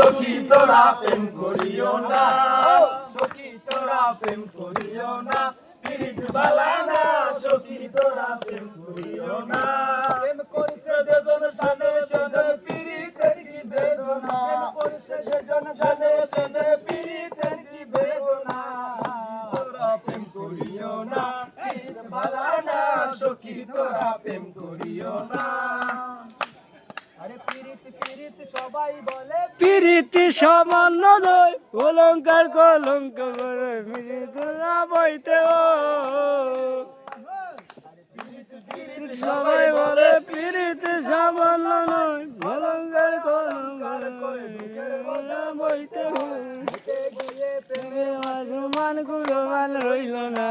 সখী তোরা প্রেম করিও না। সখী তোরা প্রেম করিও না। পিরিত বালা না সখী তোরা প্রেম করিও না। প্রেম করিছে যেজন সাদের সাদে পিরিত কি বেদনা। প্রেম করিছে যেজন সাদের সাদে পিরিতের পিরিত সামান্য নয় অলঙ্কার কলঙ্ক করে মৃদুলা বইতে ও। সবাই বলে প্রীতি সামান্য নয় অলঙ্কার কলঙ্ক করে মৃদুলা বইতে ও। প্রেমের মাসুমান কুলমান রইল না।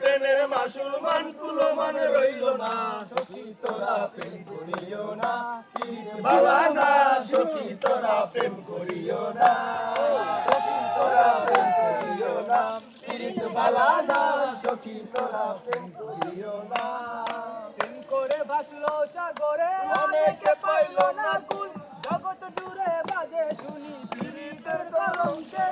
প্রেমের মান রইল না। পিরিত বালা না সখী তোরা প্রেম করিও না। সখী তোরা প্রেম করিও না। পিরিত বালা না সখী তোরা প্রেম করিও না। প্রেম করে ভাসলো সাগরে অনেকে পাইল না। কুল জগৎ জুড়ে বাজে শুনি পিরিতের কলঙ্কের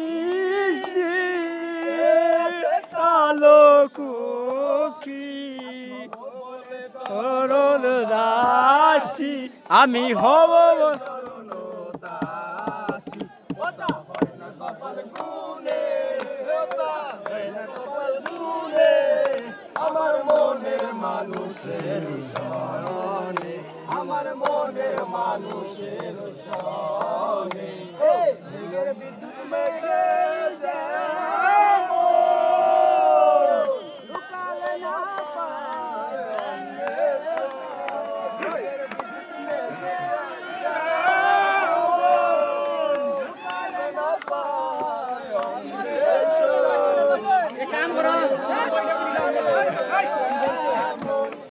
কুকি তরল রাশি আমি হব আমার মানুষের আমার মনের মানুষের বিদ্যুৎ মেঘে কাম করো।